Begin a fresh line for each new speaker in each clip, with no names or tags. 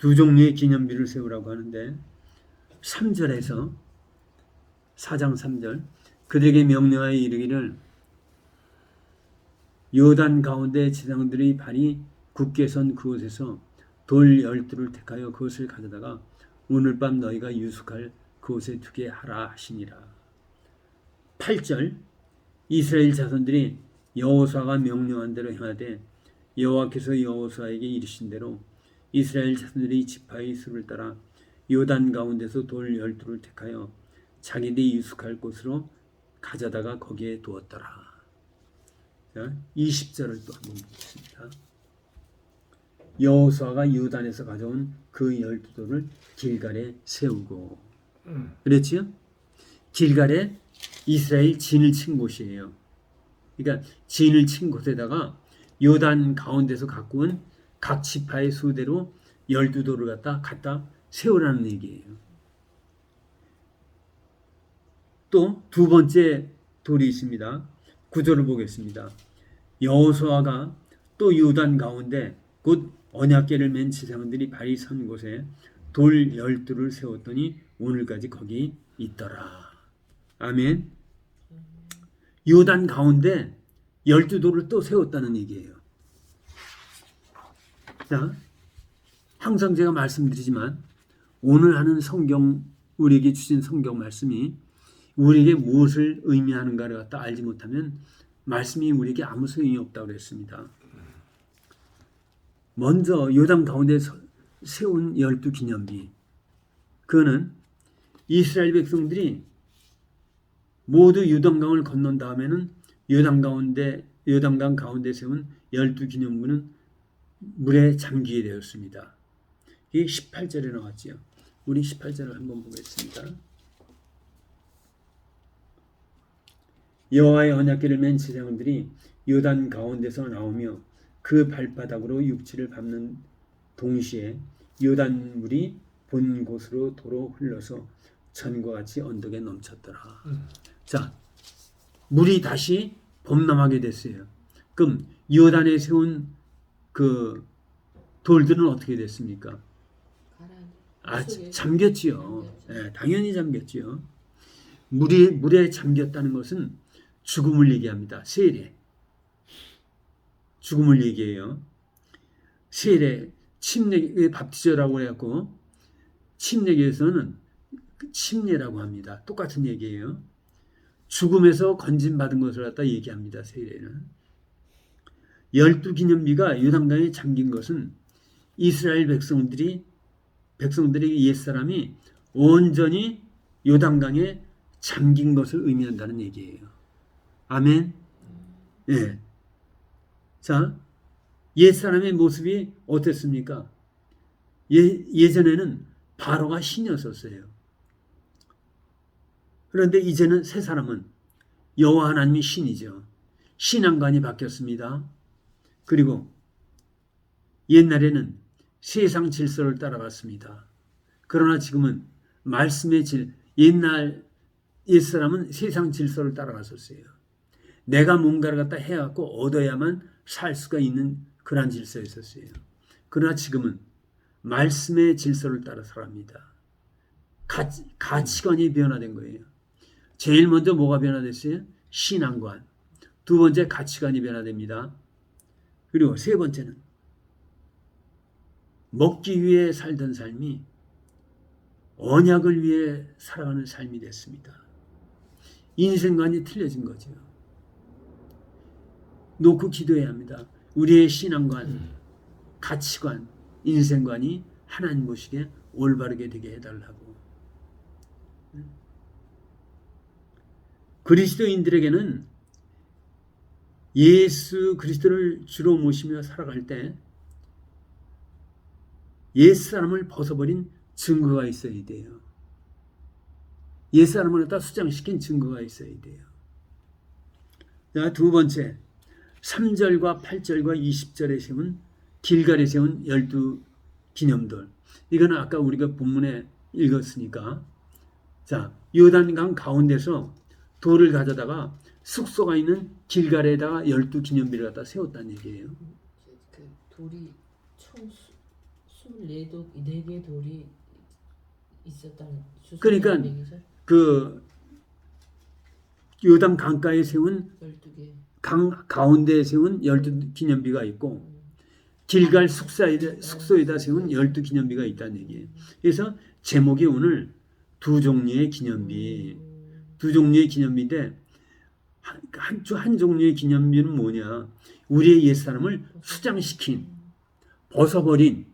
두 종류의 기념비를 세우라고 하는데 3절에서 4장 3절 그들에게 명령하여 이르기를 요단 가운데 지상들의 발이 굳게 선 그곳에서 돌 열두를 택하여 그것을 가져다가 오늘 밤 너희가 유숙할 그곳에 두게 하라 하시니라. 8절 이스라엘 자손들이 여호수아가 명령한 대로 행하되 여호와께서 여호수아에게 이르신 대로 이스라엘 자손들이 지파의 수를 따라 요단 가운데서 돌 열두를 택하여 자기들이 유숙할 곳으로 가져다가 거기에 두었더라. 자, 20절을 또 한번 보겠습니다. 여호수아가 요단에서 가져온 그 열두 돌을 길갈에 세우고 그랬지요? 길갈에 이스라엘 진을 친 곳이에요. 그러니까 진을 친 곳에다가 요단 가운데서 갖고 온 각 지파의 수대로 열두 돌을 갖다 갖다 세우라는 얘기예요. 또 두 번째 돌이 있습니다. 구절을 보겠습니다. 여호수아가 또 요단 가운데 곧 언약궤를 맨 지상들이 발이 선 곳에 돌 열두를 세웠더니 오늘까지 거기 있더라. 아멘. 요단 가운데 열두 돌을 또 세웠다는 얘기예요. 자, 항상 제가 말씀드리지만 오늘 하는 성경 우리에게 주신 성경 말씀이 우리에게 무엇을 의미하는가를 갖다 알지 못하면 말씀이 우리에게 아무 소용이 없다고 그랬습니다. 먼저 요단 가운데 서- 세운 열두 기념비 그거는 이스라엘 백성들이 모두 요단강을 건넌 다음에는 요단 가운데 요단강 가운데 세운 열두 기념부는 물에 잠기게 되었습니다. 이게 18절에 나왔지요. 우리 18절을 한번 보겠습니다. 여호와의 언약궤를 맨 제사장들이 요단 가운데서 나오며 그 발바닥으로 육지를 밟는 동시에 요단 물이 본 곳으로 도로 흘러서 전과 같이 언덕에 넘쳤더라. 자, 물이 다시 범람하게 됐어요. 그럼 요단에 세운 그 돌들은 어떻게 됐습니까? 아,
속에
잠겼지요. 예, 당연히 잠겼지요. 물이 물에 잠겼다는 것은 죽음을 얘기합니다. 세례. 죽음을 얘기해요. 세례, 침례, 밥티저라고 해갖고 침례교에서는 침례라고 합니다. 똑같은 얘기예요. 죽음에서 건진받은 것을 갖다 얘기합니다. 세례는. 열두 기념비가 요단강에 잠긴 것은 이스라엘 백성들이 백성들에게 옛사람이 온전히 요단강에 잠긴 것을 의미한다는 얘기예요. 아멘. 예. 자, 옛사람의 모습이 어땠습니까? 예, 예전에는 바로가 신이었었어요. 그런데 이제는 새 사람은 여호와 하나님이 신이죠. 신앙관이 바뀌었습니다. 그리고 옛날에는 세상 질서를 따라갔습니다. 그러나 지금은 말씀의 질, 옛날 옛사람은 세상 질서를 따라갔었어요. 내가 뭔가를 갖다 해갖고 얻어야만 살 수가 있는 그런 질서였었어요. 그러나 지금은 말씀의 질서를 따라 살합니다. 가치, 가치관이 변화된 거예요. 제일 먼저 뭐가 변화됐어요? 신앙관. 두 번째 가치관이 변화됩니다. 그리고 세 번째는 먹기 위해 살던 삶이 언약을 위해 살아가는 삶이 됐습니다. 인생관이 틀려진 거죠. 놓고 기도해야 합니다. 우리의 신앙관, 가치관, 인생관이 하나님 보시기에 올바르게 되게 해달라고. 그리스도인들에게는 예수 그리스도를 주로 모시며 살아갈 때 옛사람을 벗어버린 증거가 있어야 돼요. 옛사람을 갖다 수장시킨 증거가 있어야 돼요. 자, 두 번째, 3절과 8절과 20절에 세운 길갈에 세운 열두 기념돌. 이거는 아까 우리가 본문에 읽었으니까. 자, 요단강 가운데서 돌을 가져다가 숙소가 있는 길갈에다가 열두 기념비를 갖다 세웠다는 얘기예요.
그 돌이 총 수, 24독 4개 돌이 있었다는
그러니까? 그 요담 강가에 세운
12개.
강 가운데에 세운 열두 기념비가 있고 길갈 숙사에다, 숙소에다 세운 열두 기념비가 있다는 얘기예요. 그래서 제목이 오늘 두 종류의 기념비,
음,
두 종류의 기념비인데 한, 한, 한 종류의 기념비는 뭐냐? 우리의 옛 사람을 수장시킨, 벗어버린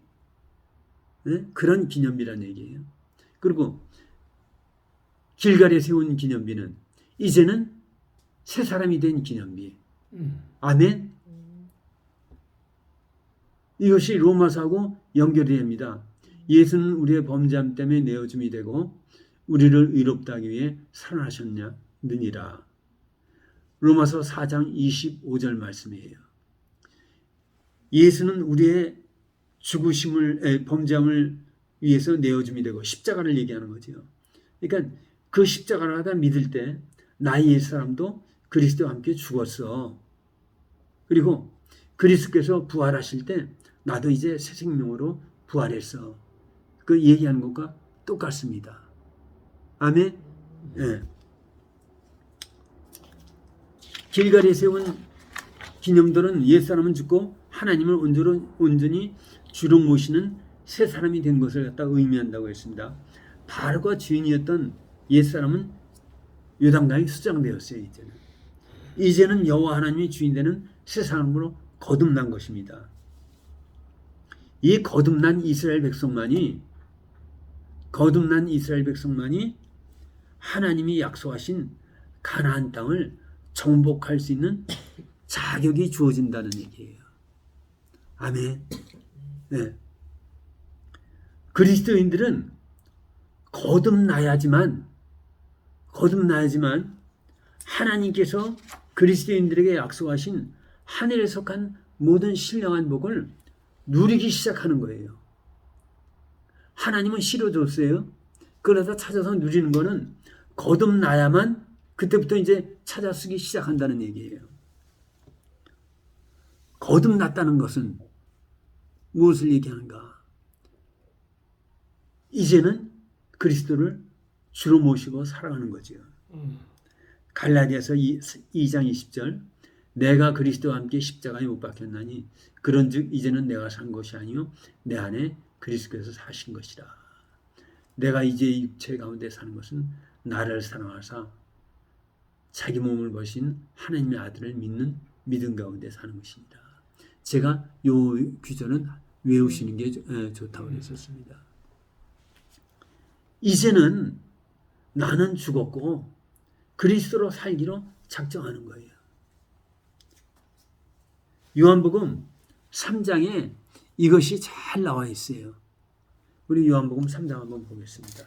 예? 그런 기념비란 얘기예요. 그리고 길갈에 세운 기념비는 이제는 새 사람이 된 기념비. 아멘.
음,
이것이 로마서하고 연결이 됩니다. 예수는 우리의 범죄함 때문에 내어줌이 되고 우리를 의롭다 하기 위해 살아나셨느니라. 로마서 4장 25절 말씀이에요. 예수는 우리의 죽으심을 에, 범죄함을 위해서 내어줌이 되고 십자가를 얘기하는 거죠. 그러니까 그 십자가를 하다 믿을 때 나의 옛 사람도 그리스도와 함께 죽었어. 그리고 그리스도께서 부활하실 때 나도 이제 새 생명으로 부활했어. 그 얘기하는 것과 똑같습니다. 아멘. 예. 길가리에 세운 기념들은 옛 사람은 죽고 하나님을 온전히, 주로 모시는 새 사람이 된 것을 갖다 의미한다고 했습니다. 바알과 주인이었던 옛 사람은 요단강에 수장되었어요. 이제는 이제는 여호와 하나님이 주인 되는 새 사람으로 거듭난 것입니다. 이 거듭난 이스라엘 백성만이 거듭난 이스라엘 백성만이 하나님이 약속하신 가나안 땅을 정복할 수 있는 자격이 주어진다는 얘기예요. 아멘. 네. 그리스도인들은 거듭나야지만 거듭나야지만 하나님께서 그리스도인들에게 약속하신 하늘에 속한 모든 신령한 복을 누리기 시작하는 거예요. 하나님은 실어줬어요. 그러다 찾아서 누리는 거는 거듭나야만 그때부터 이제 찾아 쓰기 시작한다는 얘기예요. 거듭났다는 것은 무엇을 얘기하는가? 이제는 그리스도를 주로 모시고 살아가는 거죠. 갈라디아서 2장 20절 내가 그리스도와 함께 십자가에 못 박혔나니 그런즉 이제는 내가 산 것이 아니요 내 안에 그리스도께서 사신 것이라. 내가 이제 이 육체 가운데 사는 것은 나를 사랑하사 자기 몸을 버신 하나님의 아들을 믿는 믿음 가운데 사는 것입니다. 제가 요 규절은 외우시는 게 예, 좋다고 했었습니다. 이제는 나는 죽었고 그리스도로 살기로 작정하는 거예요. 요한복음 3장에 이것이 잘 나와 있어요. 우리 요한복음 3장 한번 보겠습니다.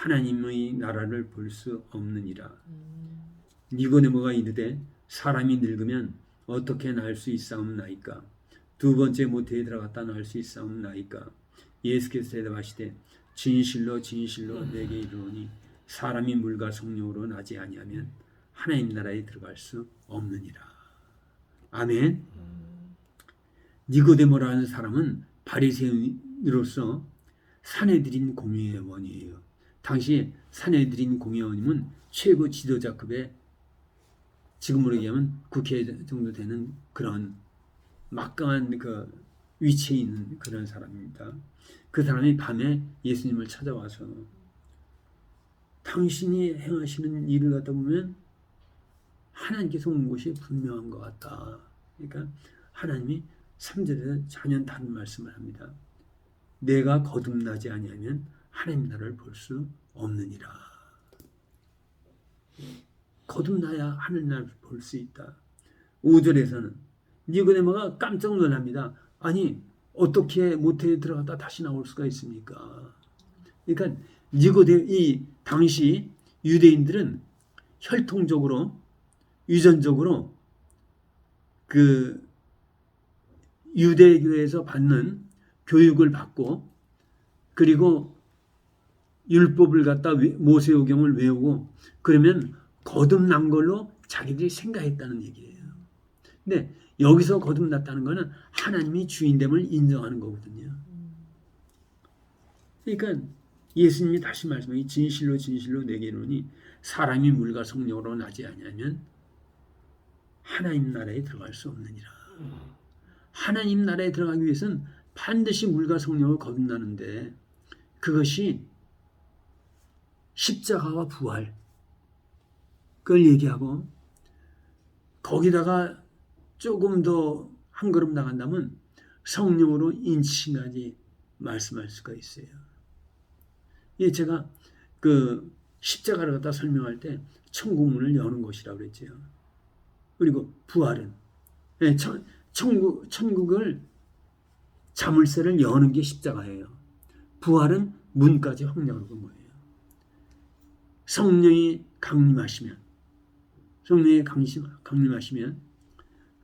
하나님의 나라를 볼 수 없느니라. 니고데모가 이르되 사람이 늙으면 어떻게 날 수 있사옵나이까? 두 번째 모태에 들어갔다 날 수 있사옵나이까? 예수께서 대답하시되 진실로 진실로 내게 이르노니 사람이 물과 성령으로 나지 아니하면 하나님 나라에 들어갈 수 없느니라. 아멘. 니고데모라는 사람은 바리새인으로서 사내들인 공회원이에요. 당시 사내들인 공회원이면 최고 지도자급의 지금으로 얘기하면 국회 정도 되는 그런 막강한 그 위치에 있는 그런 사람입니다. 그 사람이 밤에 예수님을 찾아와서 당신이 행하시는 일을 갖다 보면 하나님께서 온 것이 분명한 것 같다. 그러니까 하나님이 3절에서 전혀 다른 말씀을 합니다. 내가 거듭나지 아니하면 하나님 나라를 볼 수 없느니라. 거듭나야 하늘 나라를 볼 수 있다. 5절에서는 니고데모가 깜짝 놀랍니다. 아니 어떻게 모태에 들어갔다 다시 나올 수가 있습니까? 그러니까 니고데 이 당시 유대인들은 혈통적으로 유전적으로 그 유대교에서 받는 교육을 받고 그리고 율법을 갖다 외- 모세오경을 외우고 그러면 거듭난 걸로 자기들이 생각했다는 얘기예요. 근데 여기서 거듭났다는 것은 하나님이 주인됨을 인정하는 거거든요. 그러니까 예수님이 다시 말씀하기 진실로 진실로 내게 이르노니 사람이 물과 성령으로 나지 아니하면 하나님 나라에 들어갈 수 없느니라. 하나님 나라에 들어가기 위해서는 반드시 물과 성령을 거듭나는데 그것이 십자가와 부활 그걸 얘기하고 거기다가 조금 더 한 걸음 나간다면 성령으로 인치까지 말씀할 수가 있어요. 예, 제가 그 십자가를 갖다 설명할 때 천국문을 여는 것이라고 그랬죠. 그리고 부활은 예, 천, 천국 천국을 자물쇠를 여는 게 십자가예요. 부활은 문까지 확장하는 거예요. 성령이 강림하시면 성령이 강림하시면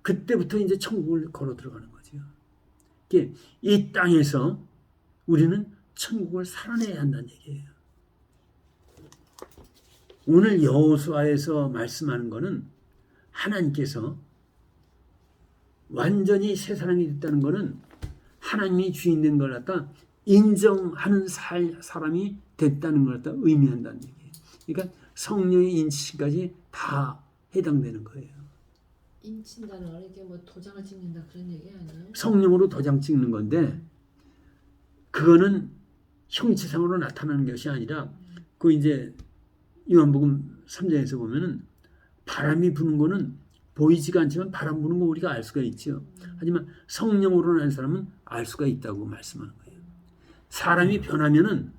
그때부터 이제 천국을 걸어 들어가는 거죠. 이게 이 땅에서 우리는 천국을 살아내야 한다는 얘기예요. 오늘 여호수아에서 말씀하는 것은 하나님께서 완전히 새 사람이 됐다는 것은 하나님이 주인 된 걸 갖다 인정하는 살, 사람이 됐다는 걸 갖다 의미한다는 얘기예요. 그러니까 성령의 인치까지 다 해당되는 거예요.
인친다는 건 이게 뭐 도장을 찍는다 그런 얘기 아니에요?
성령으로 도장 찍는 건데 그거는 형체상으로 나타나는 것이 아니라 그 이제 요한복음 3장에서 보면은 바람이 부는 거는 보이지가 않지만 바람 부는 거 우리가 알 수가 있죠. 하지만 성령으로 난 사람은 알 수가 있다고 말씀하는 거예요. 사람이 변하면은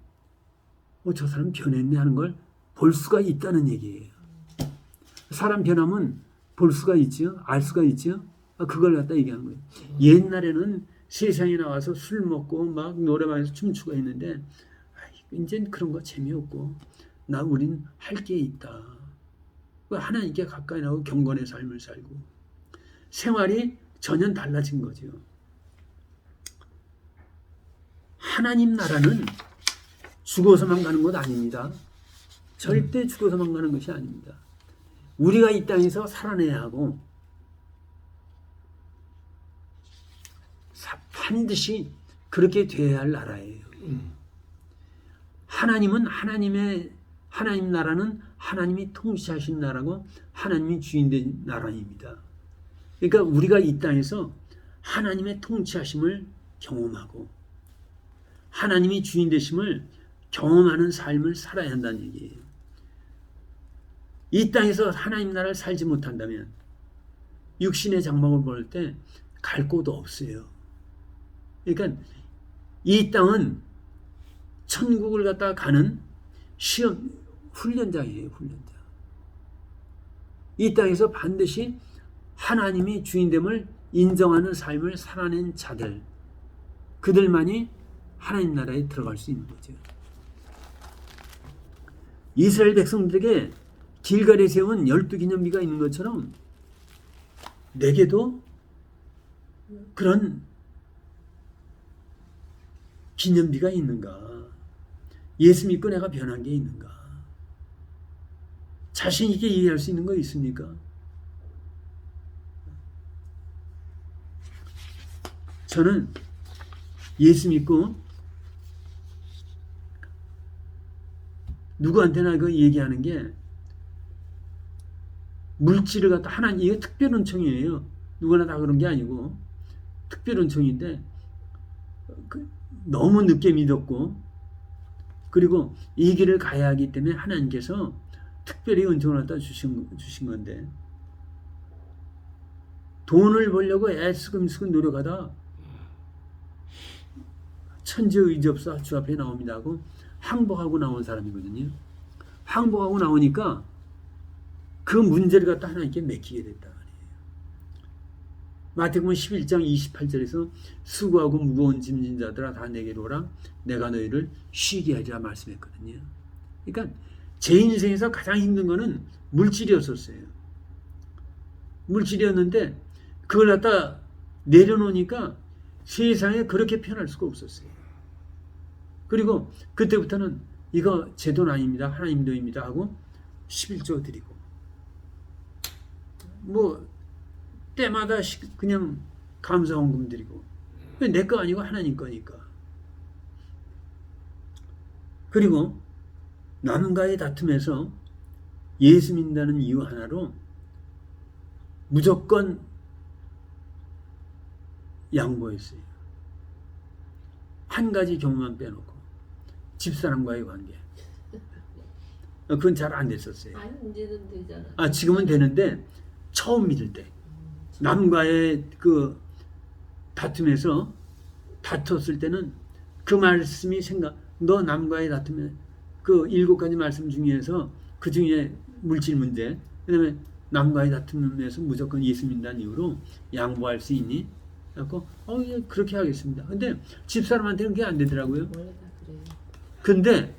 어, 저 사람 변했네 하는 걸 볼 수가 있다는 얘기예요. 사람 변하면 볼 수가 있죠. 알 수가 있죠. 아, 그걸 갖다 얘기하는 거예요. 옛날에는 세상에 나와서 술 먹고 막 노래방에서 춤추고 했는데 아이, 이젠 그런 거 재미없고 나 우린 할 게 있다. 그 하나님께 가까이 나고 경건의 삶을 살고 생활이 전혀 달라진 거죠. 하나님 나라는 죽어서만 가는 것 아닙니다. 절대 죽어서만 가는 것이 아닙니다. 우리가 이 땅에서 살아내야 하고 사- 반드시 그렇게 돼야 할 나라예요. 하나님은 하나님의 하나님 나라는 하나님이 통치하신 나라고 하나님이 주인된 나라입니다. 그러니까 우리가 이 땅에서 하나님의 통치하심을 경험하고 하나님이 주인 되심을 경험하는 삶을 살아야 한다는 얘기예요. 이 땅에서 하나님 나라를 살지 못한다면 육신의 장막을 볼 때 갈 곳도 없어요. 그러니까 이 땅은 천국을 갖다 가는 시험 훈련장이에요, 훈련장. 이 땅에서 반드시 하나님이 주인됨을 인정하는 삶을 살아낸 자들, 그들만이 하나님 나라에 들어갈 수 있는 거죠. 이스라엘 백성들에게 길갈에 세운 열두 기념비가 있는 것처럼 내게도 그런 기념비가 있는가? 예수 믿고 내가 변한 게 있는가? 자신 있게 얘기할 수 있는 거 있습니까? 저는 예수 믿고 누구한테나 그 얘기하는 게 물질을 갖다 하나님 이게 특별 은총이에요. 누구나 다 그런 게 아니고 특별 은총인데 그 너무 늦게 믿었고 그리고 이 길을 가야 하기 때문에 하나님께서 특별히 은총을 갖다 주신 주신 건데 돈을 벌려고 애쓰금쓰금 노력하다 천재 의지 없어 주 앞에 나옵니다 하고 항복하고 나온 사람이거든요. 항복하고 나오니까 그 문제를 갖다 하나님께 맡기게 됐다 말이에요. 마태복음 11장 28절에서 수고하고 무거운 짐진 자들아 다 내게로 오라 내가 너희를 쉬게 하리라 말씀했거든요. 그러니까 제 인생에서 가장 힘든 거는 물질이었었어요. 물질이었는데 그걸 갖다 내려놓으니까 세상에 그렇게 편할 수가 없었어요. 그리고 그때부터는 이거 제 돈 아닙니다. 하나님 돈입니다 하고 11조 드리고 뭐 때마다 시- 그냥 감사 원금 드리고 내 거 아니고 하나님 거니까 그리고 남과의 다툼에서 예수 믿는다는 이유 하나로 무조건 양보했어요. 한 가지 경우만 빼놓고 집사람과의 관계. 어, 그건 잘 안 됐었어요.
아
지금은 되는데 처음 믿을 때 남과의 그 다툼에서 다퉜을 때는 그 말씀이 생각 너 남과의 다툼에 그 일곱 가지 말씀 중에서 그 중에 물질 문제 그다음에 남과의 다툼에서 무조건 예수 믿는다는 이유로 양보할 수 있니? 그래서 어 예, 그렇게 하겠습니다. 근데 집사람한테는 그게 안 되더라고요.
원래 다 그래요.
근데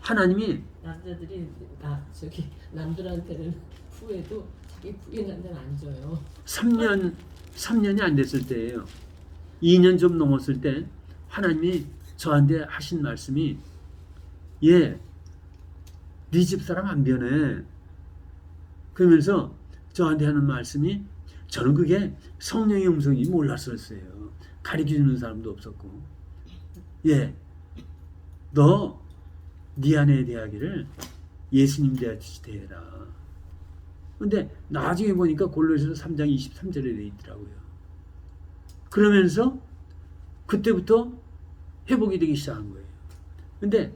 하나님이
남자들이 나 저기 남들한테는 후회도 자기 부인한테는 안 줘요.
3년 3년이 안 됐을 때예요. 2년 좀 넘었을 때 하나님이 저한테 하신 말씀이 예, 네 집 사람 안 변해. 그러면서 저한테 하는 말씀이 저는 그게 성령의 음성이 몰랐었어요. 가르쳐 주는 사람도 없었고. 예. 너 네 아내에 대하기를 예수님 대하듯이 대해라. 근데 나중에 보니까 골로새서 3장 23절에 돼 있더라고요. 그러면서 그때부터 회복이 되기 시작한 거예요. 근데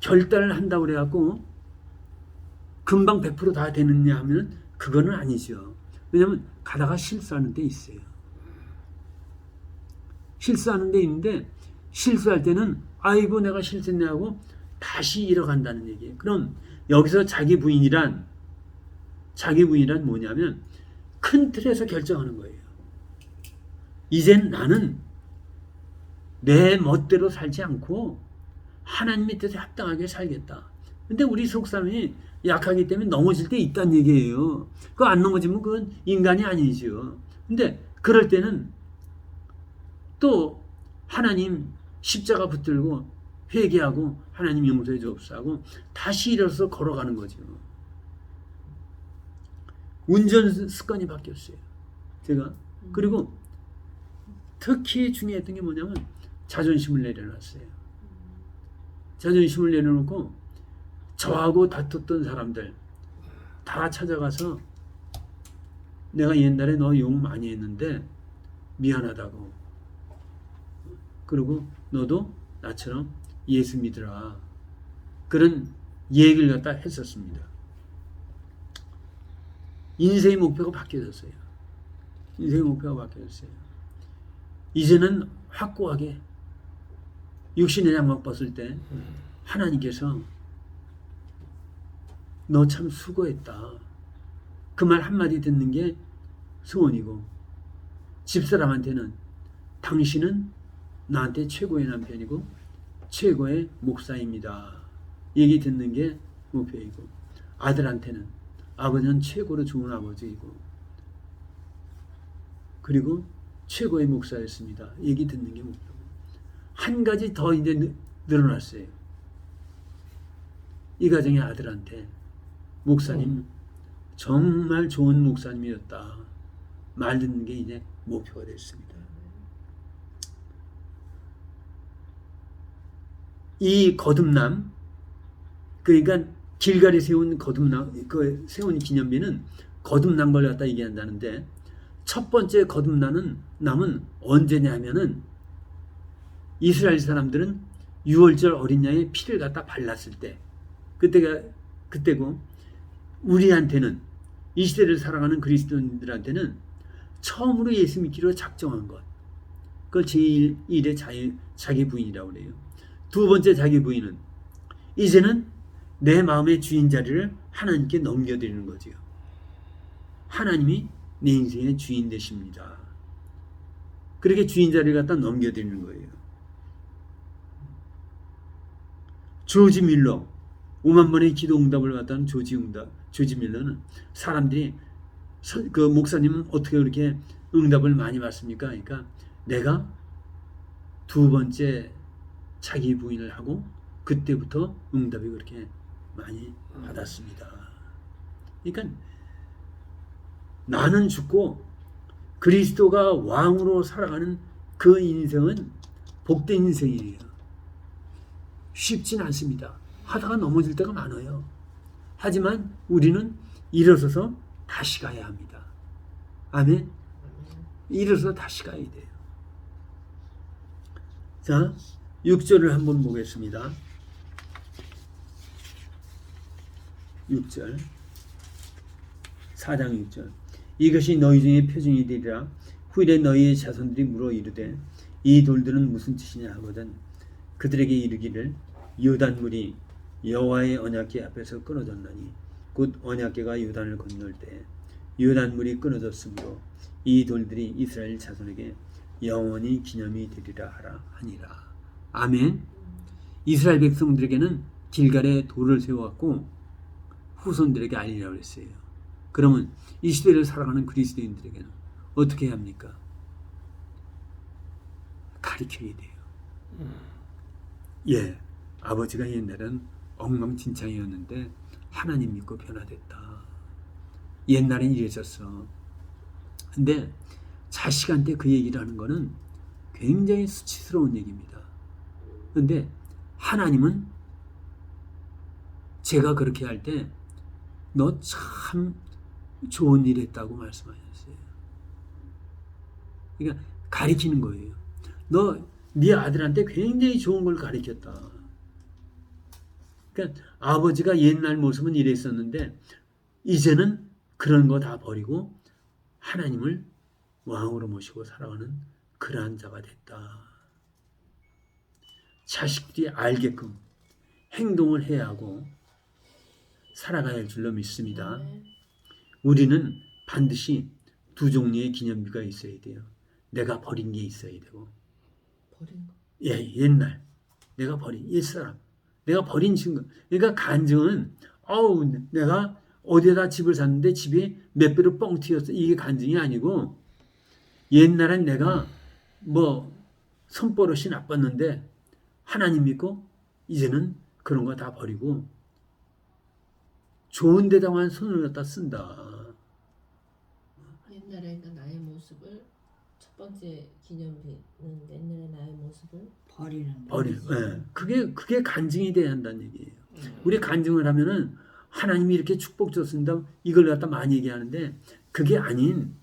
결단을 한다고 그래갖고 금방 100%다 되느냐 하면 그거는 아니죠. 왜냐면 가다가 실수하는 데 있어요. 실수하는 데 있는데 실수할 때는 아이고 내가 실수했네 하고 다시 일어간다는 얘기예요. 그럼 여기서 자기 부인이란 자기 부인이란 뭐냐면 큰 틀에서 결정하는 거예요. 이젠 나는 내 멋대로 살지 않고 하나님의 뜻에 합당하게 살겠다. 근데 우리 속사람이 약하기 때문에 넘어질 때 있다는 얘기예요. 그거 안 넘어지면 그건 인간이 아니죠. 근데 그럴 때는 또 하나님 십자가 붙들고 회개하고 하나님 용서해 주옵소하고 다시 일어서 걸어가는 거죠. 운전 습관이 바뀌었어요. 제가 그리고 특히 중요했던 게 뭐냐면 자존심을 내려놨어요. 자존심을 내려놓고 저하고 다퉜던 사람들 다 찾아가서 내가 옛날에 너 욕 많이 했는데 미안하다고. 그리고 너도 나처럼 예수 믿으라. 그런 얘기를 갖다 했었습니다. 인생의 목표가 바뀌어졌어요. 인생의 목표가 바뀌어졌어요. 이제는 확고하게 육신의 양막 벗을 때 하나님께서 너 참 수고했다. 그 말 한마디 듣는 게 소원이고 집사람한테는 당신은 나한테 최고의 남편이고 최고의 목사입니다. 얘기 듣는 게 목표이고 아들한테는 아버지는 최고로 좋은 아버지이고 그리고 최고의 목사였습니다. 얘기 듣는 게 목표고 한 가지 더 이제 늘- 늘어났어요. 이 가정의 아들한테 목사님 정말 좋은 목사님이었다. 말 듣는 게 이제 목표가 됐습니다. 이 거듭남 그러니까 길갈이 세운 거듭남 그 세운 기념비는 거듭난 걸 갖다 얘기한다는데 첫 번째 거듭나는 남은 언제냐 하면은 이스라엘 사람들은 6월절 어린 양의 피를 갖다 발랐을 때 그때가 그때고 우리한테는 이 시대를 살아가는 그리스도인들한테는 처음으로 예수 믿기로 작정한 것 그걸 제1의 자기, 자기 부인이라고 그래요. 두 번째 자기 부인은 이제는 내 마음의 주인 자리를 하나님께 넘겨드리는 거지요. 하나님이 내 인생의 주인 되십니다. 그렇게 주인 자리를 갖다 넘겨드리는 거예요. 조지 밀러 5만 번의 기도 응답을 받았던 조지 응답 조지 밀러는 사람들이 서- 그 목사님은 어떻게 그렇게 응답을 많이 받습니까? 그러니까 내가 두 번째 자기 부인을 하고 그때부터 응답이 그렇게 많이 받았습니다. 그러니까 나는 죽고 그리스도가 왕으로 살아가는 그 인생은 복된 인생이에요. 쉽진 않습니다. 하다가 넘어질 때가 많아요. 하지만 우리는 일어서서 다시 가야 합니다. 아멘. 일어서 다시 가야 돼요. 자, 6절을 한번 보겠습니다. 6절. 4장 6절. 이것이 너희 중에 표징이 되리라. 후일에 너희의 자손들이 물어 이르되 이 돌들은 무슨 뜻이냐 하거든. 그들에게 이르기를 요단물이 여호와의 언약궤 앞에서 끊어졌나니 곧 언약궤가 요단을 건널 때 요단물이 끊어졌으므로 이 돌들이 이스라엘 자손에게 영원히 기념이 되리라 하라 하니라. 아멘. 이스라엘 백성들에게는 길갈에 돌을 세워갖고 후손들에게 알리라고 했어요. 그러면 이 시대를 살아가는 그리스도인들에게는 어떻게 해야 합니까? 가르쳐야 돼요. 예, 아버지가 옛날엔 엉망진창이었는데 하나님 믿고 변화됐다. 옛날엔 이랬었어. 근데 자식한테 그 얘기를 하는 거는 굉장히 수치스러운 얘기입니다. 근데 하나님은 제가 그렇게 할 때 너 참 좋은 일 했다고 말씀하셨어요. 그러니까 가리키는 거예요. 너 네 아들한테 굉장히 좋은 걸 가르쳤다. 그러니까 아버지가 옛날 모습은 이랬었는데 이제는 그런 거 다 버리고 하나님을 왕으로 모시고 살아가는 그러한 자가 됐다. 자식들이 알게끔 행동을 해야 하고 살아가야 할 줄로 믿습니다.
아멘.
우리는 반드시 두 종류의 기념비가 있어야 돼요. 내가 버린 게 있어야 되고,
버린 거.
예, 옛날 내가 버린 옛사람, 내가 버린 친구. 그러니까 간증은 어우 내가 어디에다 집을 샀는데 집이 몇 배로 뻥 튀었어. 이게 간증이 아니고 옛날엔 내가 뭐 손버릇이 나빴는데 하나님 믿고 이제는 그런 거 다 버리고 좋은 데다만 손을 갖다 쓴다.
옛날에 그러니까 나의 모습을 첫 번째 기념비는 옛날의 나의 모습을
버리는
버리. 예. 그게 그게 간증이 돼야 한다는 얘기예요. 우리 간증을 하면은 하나님이 이렇게 축복 줬습니다. 이걸 갖다 많이 얘기하는데 그게 아닌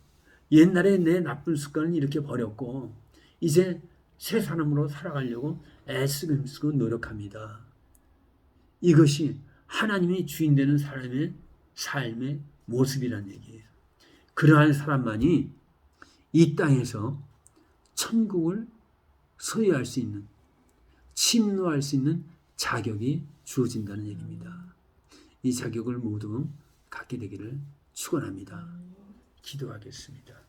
옛날에 내 나쁜 습관을 이렇게 버렸고 이제 새 사람으로 살아가려고 애쓰고 노력합니다. 이것이 하나님이 주인 되는 사람의 삶의 모습이란 얘기예요. 그러한 사람만이 이 땅에서 천국을 소유할 수 있는 침노할 수 있는 자격이 주어진다는 얘기입니다. 이 자격을 모두 갖게 되기를 축원합니다. 기도하겠습니다.